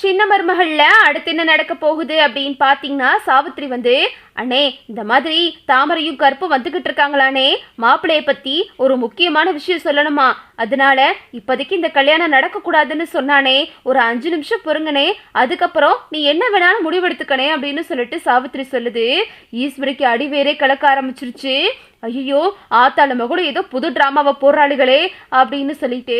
சின்ன மருமகள்ல அடுத்து என்ன நடக்க போகுது அப்படின்னு பாத்தீங்கன்னா சாவித்ரி வந்து அண்ணே இந்த மாதிரி தாமரையும் கருப்பும் வந்துகிட்டு இருக்காங்களானே மாப்பிள்ளைய பத்தி ஒரு முக்கியமான விஷயம் சொல்லணுமா? அதனால இப்போதைக்கு இந்த கல்யாணம் நடக்க கூடாதுன்னு சொன்னானே. ஒரு அஞ்சு நிமிஷம் பொறுங்கனே அதுக்கப்புறம் நீ என்ன வேணாலும் முடிவெடுத்துக்கணே அப்படின்னு சொல்லிட்டு சாவித்ரி சொல்லுது. ஈஸ்வரிக்கு அடி வேறே கலக்க ஆரம்பிச்சிருச்சு. ஐயோ ஆத்தாள மகளும் ஏதோ புது டிராமாவை போடுறாளுகளே அப்படின்னு சொல்லிட்டு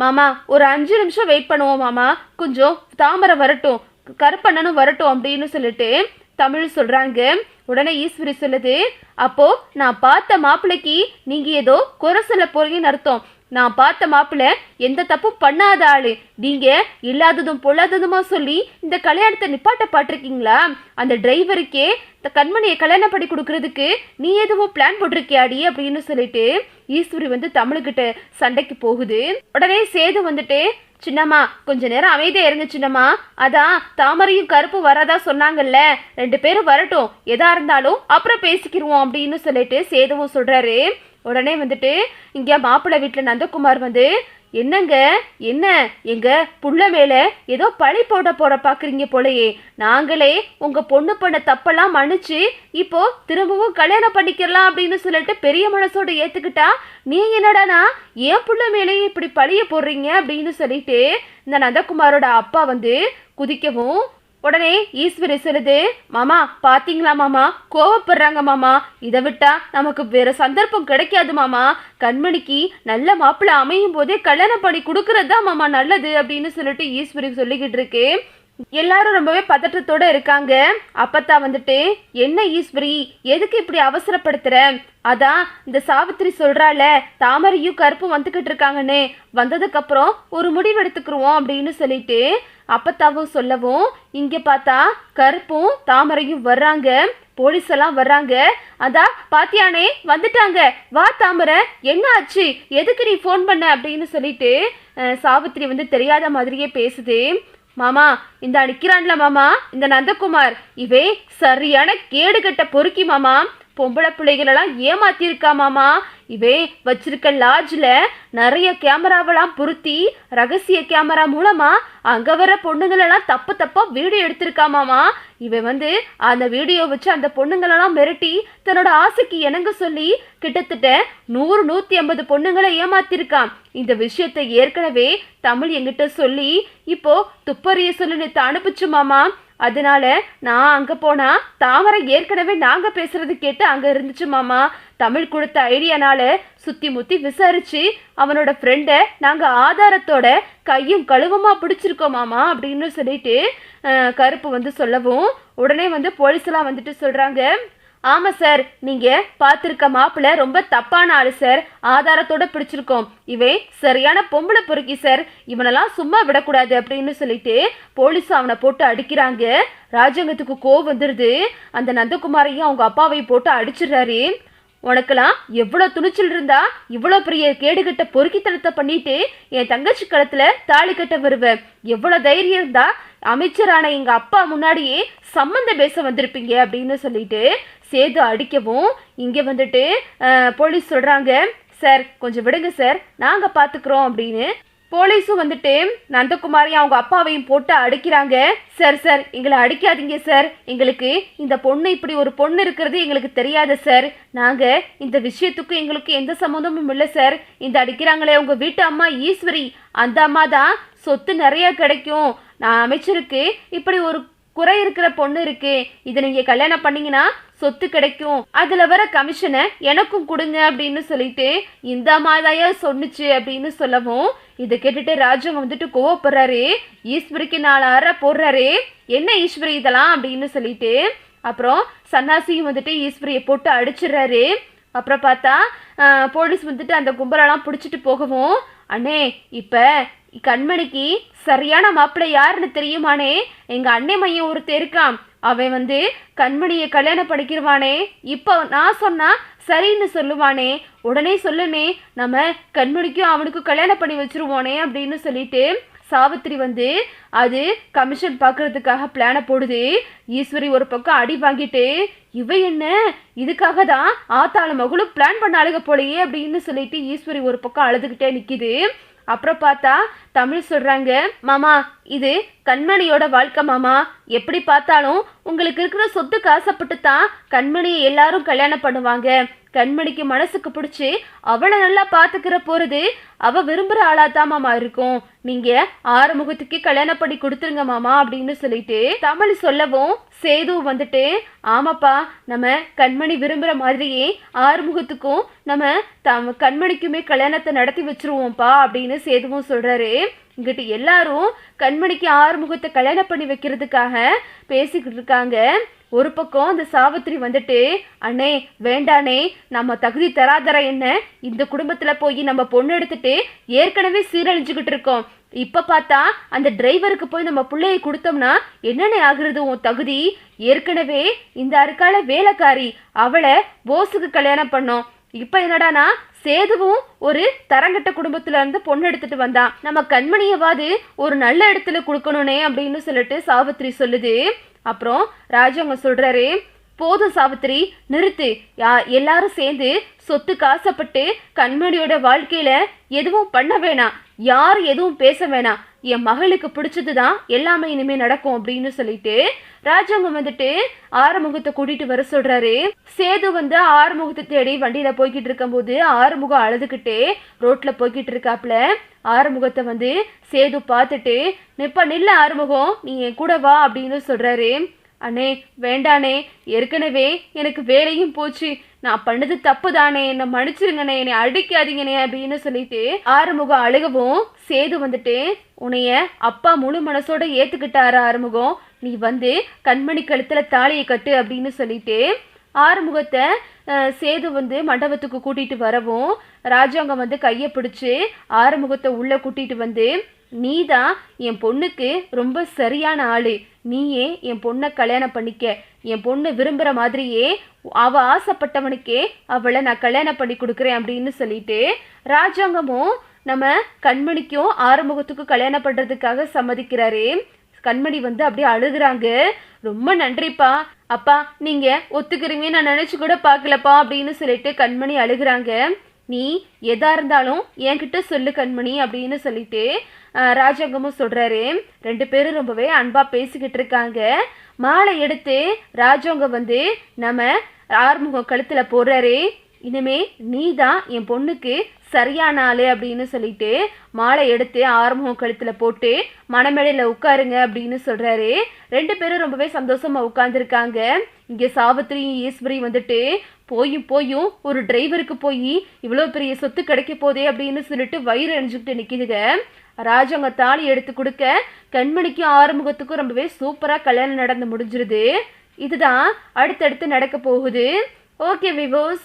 மாமா ஒரு அஞ்சு நிமிஷம் வெயிட் பண்ணுவோம் மாமா. கொஞ்சம் தாமரை வரட்டும் கருப்பண்ணனும் வரட்டும் அப்படின்னு சொல்லிட்டு தமிழ் சொல்றாங்க. உடனே ஈஸ்வரி சொல்லுது அப்போ நான் பார்த்த மாப்பிள்ளைக்கு நீங்க ஏதோ குறை சொல்ல போறீங்கன்னு அர்த்தம். நான் பார்த்த மாப்பிள்ளை எந்த தப்பும் பண்ணாத ஆளு. நீங்க இல்லாததும் பொல்லாததுமா சொல்லி இந்த கல்யாணத்தை நிப்பாட்ட பாட்டிருக்கீங்களா? அந்த டிரைவருக்கே இந்த கண்மணியை கல்யாணம் பண்ணி கொடுக்கறதுக்கு நீ எதுவும் பிளான் போட்டிருக்கியாடி அப்படின்னு சொல்லிட்டு ஈஸ்வரி வந்து தமிழுக்கிட்ட சண்டைக்கு போகுது. உடனே சேது வந்துட்டு சின்னம்மா கொஞ்ச நேரம் அமைதியா இருங்க சின்னம்மா. அதான் தாமரையும் கருப்பு வரதா சொன்னாங்கல்ல. ரெண்டு பேரும் வரட்டும். எதா இருந்தாலும் அப்புறம் பேசிக்கிருவோம் அப்படின்னு சொல்லிட்டு சேதுவும் சொல்றாரு. உடனே வந்துட்டு இங்க மாப்பிள்ளை வீட்டில் நந்தகுமார் வந்து என்னங்க என்ன? எங்க புள்ள மேல ஏதோ பழி போட போற பாக்குறீங்க போலயே. நாங்களே உங்க பொண்ணு பண்ண தப்பெல்லாம் மன்னிச்சு இப்போ திரும்பவும் கல்யாணம் பண்ணிக்கலாம் அப்படின்னு சொல்லிட்டு பெரிய மனசோட ஏத்துக்கிட்டா நீங்க என்னடானா ஏன் புள்ள மேலேயே இப்படி பழிய போடுறீங்க? அப்படின்னு சொல்லிட்டு இந்த நந்தகுமாரோட அப்பா வந்து குதிக்கவும் உடனே ஈஸ்வரி சொல்லுது மாமா பாத்தீங்களா மாமா? கோவப்படுறாங்க மாமா. இதை விட்டா நமக்கு வேற சந்தர்ப்பம் கிடைக்காது மாமா. கண்மணிக்கு நல்ல மாப்பிள்ளை அமையும் போதே கல்யாணம் பண்ணி கொடுக்கறது தான் மாமா நல்லது அப்படின்னு சொல்லிட்டு ஈஸ்வரி சொல்லிக்கிட்டு இருக்கு. எல்லாரும் ரொம்பவே பதற்றத்தோட இருக்காங்க. அப்பத்தா வந்துட்டு என்ன ஈஸ்வரி எதுக்கு இப்படி அவசரப்படுத்துற? அதான் இந்த சாவித்திரி சொல்றால தாமரையும் கருப்பும் வந்துகிட்டு இருக்காங்கன்னு. வந்ததுக்கு அப்புறம் ஒரு முடிவு எடுத்துக்கிருவோம் அப்படின்னு சொல்லிட்டு அப்பத்தாவும் சொல்லவும் இங்க பார்த்தா கருப்பும் தாமரையும் வர்றாங்க. போலீஸ் எல்லாம் வர்றாங்க. அதான் பாத்தியானே வந்துட்டாங்க. வா தாமரை என்ன ஆச்சு? எதுக்கு நீ ஃபோன் பண்ண? அப்படின்னு சொல்லிட்டு அஹ், சாவித்திரி வந்து தெரியாத மாதிரியே பேசுது. மாமா இந்த நிற்கிறான்ல மாமா இந்த நந்தகுமார். இவே சரியான கேடுகட்ட பொறுக்கி மாமா. பொம்பளை பிள்ளைகளெல்லாம் ஏமாத்திருக்காமாமா இவே வச்சிருக்க லாட்ஜில் நிறைய கேமராவெல்லாம் பொருத்தி ரகசிய கேமரா மூலமா அங்கே வர பொண்ணுங்களெல்லாம் தப்பு தப்பாக வீடியோ எடுத்திருக்காமாமா இவன் வந்து அந்த வீடியோ வச்சு அந்த பொண்ணுங்களெல்லாம் மிரட்டி தன்னோட ஆசைக்கு இணங்க சொல்லி கிட்டத்தட்ட நூறு நூற்றி ஐம்பது பொண்ணுங்களை ஏமாத்திருக்கான். இந்த விஷயத்தை ஏற்கனவே தமிழ் என்கிட்ட சொல்லி இப்போ துப்பறிய சொல்லி நேற்று அனுப்பிச்சு மாமா. அதனால நான் அங்க போனா தாமரை ஏற்கனவே நாங்க பேசுறது கேட்டு அங்க இருந்துச்சு மாமா. தமிழ் கொடுத்த ஐடியானால சுத்தி முத்தி விசாரிச்சு அவனோட ஃப்ரெண்டை நாங்க ஆதாரத்தோட கையும் கழுவமா பிடிச்சிருக்கோம் மாமா அப்படின்னு சொல்லிட்டு கருப்பு வந்து சொல்லவும் உடனே வந்து போலீஸ் எல்லாம் வந்துட்டு சொல்றாங்க. ஆமா சார் நீங்க பார்த்துருக்க மாப்பிள்ள ரொம்ப தப்பான ஆளு சார் ஆதாரத்தோட பிடிச்சிருக்கோம். இவன் சரியான பொம்பளை பொறுக்கி சார் இவனெல்லாம் சும்மா விடக்கூடாது அப்படின்னு சொல்லிட்டு போலீஸ் அவனை போட்டு அடிக்கிறாங்க. ராஜாங்கத்துக்கு கோவம் வந்துருது. அந்த நந்தகுமாரையும் அவங்க அப்பாவையும் போட்டு அடிச்சிடுறாரு. உனக்கெல்லாம் எவ்வளோ துணிச்சல் இருந்தா இவ்வளோ பெரிய கேடுகட்ட பொறுக்கித்தனத்தை பண்ணிட்டு என் தங்கச்சி களத்தில் தாலி கட்ட வருவேன் எவ்வளோ தைரியம் இருந்தா அமைச்சரான எங்க அப்பா முன்னாடியே சம்மந்தம் பேச வந்திருப்பீங்க அப்படின்னு சொல்லிட்டு சேது அடிக்கவும் இங்கே வந்துட்டு போலீஸ் சொல்கிறாங்க சார் கொஞ்சம் விடுங்க சார். நாங்கள் பார்த்துக்குறோம் அப்படின்னு போலீஸும் வந்துட்டு நந்தகுமாரையும் அவங்க அப்பாவையும் போட்டு அடிக்கிறாங்க. சார் சார் எங்களை அடிக்காதீங்க சார். எங்களுக்கு இந்த பொண்ணு இப்படி ஒரு பொண்ணு இருக்கிறது எங்களுக்கு தெரியாது சார். நாங்கள் இந்த விஷயத்துக்கு எங்களுக்கு எந்த சம்மந்தமும் இல்லை சார். இந்த அடிக்கிறாங்களே உங்கள் வீட்டு அம்மா ஈஸ்வரி. அந்த அம்மா தான் சொத்து நிறைய கிடைக்கும். நான் அமைச்சருக்கு இப்படி ஒரு குறை இருக்கிற பொண்ணு இருக்கு. இதை நீங்கள் கல்யாணம் பண்ணீங்கன்னா சொத்து கிடைக்கும். அதுல வர கமிஷனை எனக்கும் கொடுங்க அப்படின்னு சொல்லிட்டு இந்த மாதாயா சொன்னுச்சு அப்படின்னு சொல்லவும் இதை கேட்டுட்டு ராஜம் வந்துட்டு கோவப்படுறாரு. ஈஸ்வரிக்கு நாலு அற போடுறாரு. என்ன ஈஸ்வரி இதெல்லாம் அப்படின்னு சொல்லிட்டு அப்புறம் சன்னாசியும் வந்துட்டு ஈஸ்வரியை போட்டு அடிச்சிடுறாரு. அப்புறம் பார்த்தா போலீஸ் வந்துட்டு அந்த கும்பலெல்லாம் பிடிச்சிட்டு போகவும் அண்ணே இப்போ கண்மணிக்கு சரியான மாப்பிள்ளை யாருன்னு தெரியுமானே? எங்கள் அண்ணே மையம் ஒருத்தர் இருக்கான். அவன் வந்து கண்மணியை கல்யாணம் படிக்கிறவானே இப்போ நான் சொன்னால் சரின்னு சொல்லுவானே உடனே சொல்லுனே நம்ம கண்மணிக்கும் அவனுக்கும் கல்யாணம் பண்ணி வச்சுருவோனே அப்படின்னு சொல்லிட்டு சாவித்திரி வந்து அது கமிஷன் பார்க்கறதுக்காக பிளானை போடுது. ஈஸ்வரி ஒரு பக்கம் அடி வாங்கிட்டு இவ என்ன? இதுக்காக தான் ஆத்தாள மகளும் பிளான் பண்ண அழுக போலையே அப்படின்னு சொல்லிட்டு ஈஸ்வரி ஒரு பக்கம் அழுதுகிட்டே நிற்கிது அப்புறம் பார்த்தா தமிழ் சொல்றாங்க மாமா இது கண்மணியோட வாழ்க்கை மாமா. எப்படி பார்த்தாலும் உங்களுக்கு இருக்கிற சொத்துக்கு ஆசைப்பட்டு தான் கண்மணியை எல்லாரும் கல்யாணம் பண்ணுவாங்க. கண்மணிக்கு மனசுக்கு பிடிச்சி அவளை நல்லா பார்த்துக்கிற போகிறது அவ விரும்புகிற ஆளா தான் மாமா இருக்கும். நீங்கள் ஆறுமுகத்துக்கே கல்யாணம் பண்ணி கொடுத்துருங்க மாமா அப்படின்னு சொல்லிட்டு தமிழ் சொல்லவும் சேது வந்துட்டு ஆமாப்பா நம்ம கண்மணி விரும்புகிற மாதிரியே ஆறுமுகத்துக்கும் நம்ம தம் கண்மணிக்குமே கல்யாணத்தை நடத்தி வச்சிருவோம்ப்பா அப்படின்னு சேதுவும் சொல்கிறாரு இங்கிட்டு எல்லாரும் கண்மணிக்கு ஆறுமுகத்தை கல்யாணம் பண்ணி வைக்கிறதுக்காக பேசிக்கிட்டு இருக்காங்க. ஒரு பக்கம் அந்த சாவித்திரி வந்துட்டு அண்ணே வேண்டானே நம்ம தகுதி தராதர என்ன? இந்த குடும்பத்துல போய் நம்ம பொண்ணு எடுத்துட்டு ஏற்கனவே சீரழிஞ்சுக்கிட்டு இருக்கோம். இப்ப பார்த்தா அந்த டிரைவருக்கு போய் நம்ம பிள்ளையை கொடுத்தோம்னா என்னென்ன ஆகுறது உன் தகுதி? ஏற்கனவே இந்த அருக்கால வேலைக்காரி அவளை போஸுக்கு கல்யாணம் பண்ணோம். இப்ப என்னடானா சேதுவும் ஒரு தரங்கட்ட குடும்பத்துல இருந்து பொண்ணு எடுத்துட்டு வந்தான் நம்ம கண்மணியவாது ஒரு நல்ல இடத்துல கொடுக்கணும்னே அப்படின்னு சொல்லிட்டு சாவித்திரி சொல்லுது. அப்புறம் ராஜாங்க சொல்றாரு போதும் சாவித்திரி நிறுத்து. யா எல்லாரும் சேர்ந்து சொத்து காசப்பட்டு கண்மணியோட வாழ்க்கையில எதுவும் பண்ண வேணாம். யார் எதுவும் பேச வேணாம். என் மகளுக்கு பிடிச்சது தான் எல்லாமே இனிமே நடக்கும் அப்படின்னு சொல்லிட்டு ராஜாங்கம் வந்துட்டு ஆறுமுகத்தை கூட்டிட்டு வர சொல்றாரு. சேது வந்து ஆறுமுகத்தை தேடி வண்டியில போய்கிட்டு இருக்கும்போது ஆறுமுகம் அழுதுகிட்டே ரோட்ல போய்கிட்டு இருக்காப்ல ஆறுமுகத்தை வந்து சேது பார்த்துட்டு நிப்ப நில்ல ஆறுமுகம் நீ என் கூட வா அப்படின்னு சொல்றாரு. அண்ணே வேண்டானே ஏற்கனவே எனக்கு வேலையும் போச்சு. நான் பண்ணது தப்பு தானே என்னை மன்னிச்சிருங்கண்ணே. என்னை அடிக்காதீங்கண்ணே அப்படின்னு சொல்லிட்டு ஆறுமுகம் அழுகவும் சேது வந்துட்டு உன்னைய அப்பா முழு மனசோட ஏத்துக்கிட்டாரு ஆறுமுகம்? நீ வந்து கண்மணி கழுத்துல தாலியை கட்டு அப்படின்னு சொல்லிட்டு ஆறுமுகத்தை சேது வந்து மண்டபத்துக்கு கூட்டிட்டு வரவும் ராஜாங்கம் வந்து கையை பிடிச்சி ஆறுமுகத்தை உள்ள கூட்டிட்டு வந்து நீதான் என் பொண்ணுக்கு ரொம்ப சரியான ஆளு. நீயே என் பொண்ணை கல்யாணம் பண்ணிக்க. என் பொண்ணு விரும்புகிற மாதிரியே அவ ஆசைப்பட்டவனுக்கே அவளை நான் கல்யாணம் பண்ணி கொடுக்குறேன் அப்படின்னு சொல்லிட்டு ராஜாங்கமும் நம்ம கண்மணிக்கும் ஆறுமுகத்துக்கும் கல்யாணம் பண்ணுறதுக்காக சம்மதிக்கிறாரு. கண்மணி வந்து அப்படியே அழுகுறாங்க. ரொம்ப நன்றிப்பா. அப்பா நீங்க ஒத்துக்கிறீங்க நான் நினைச்சு கூட பார்க்கலப்பா அப்படின்னு சொல்லிட்டு கண்மணி அழுகுறாங்க. நீ எதா இருந்தாலும் என்கிட்ட சொல்லு கண்மணி அப்படின்னு சொல்லிட்டு ராஜாங்கமும் சொல்றாரு. ரெண்டு பேரும் ரொம்பவே அன்பா பேசிக்கிட்டு இருக்காங்க. மாலை எடுத்து ராஜாங்க வந்து நம்ம ஆறுமுகம் கழுத்துல போடுறாரு. இனிமே நீ தான் என் பொண்ணுக்கு சரியான ஆள் அப்படின்னு சொல்லிட்டு மாலை எடுத்து ஆறுமுகம் கழுத்தில் போட்டு மணமேடையில் உட்காருங்க அப்படின்னு சொல்கிறாரு ரெண்டு பேரும் ரொம்பவே சந்தோஷமாக உட்காந்துருக்காங்க இங்கே சாவித்திரியும் ஈஸ்வரியும் வந்துட்டு போயும் போயும் ஒரு டிரைவருக்கு போய் இவ்வளோ பெரிய சொத்து கிடைக்க போதே அப்படின்னு சொல்லிட்டு வயிறு அணிஞ்சுக்கிட்டு நிற்கிதுங்க ராஜாங்க தாலி எடுத்து கொடுக்க கண்மணிக்கும் ஆறுமுகத்துக்கும் ரொம்பவே சூப்பராக கல்யாணம் நடந்து முடிஞ்சிருது. இதுதான் அடுத்தடுத்து நடக்க போகுது. ஓகே விவோஸ்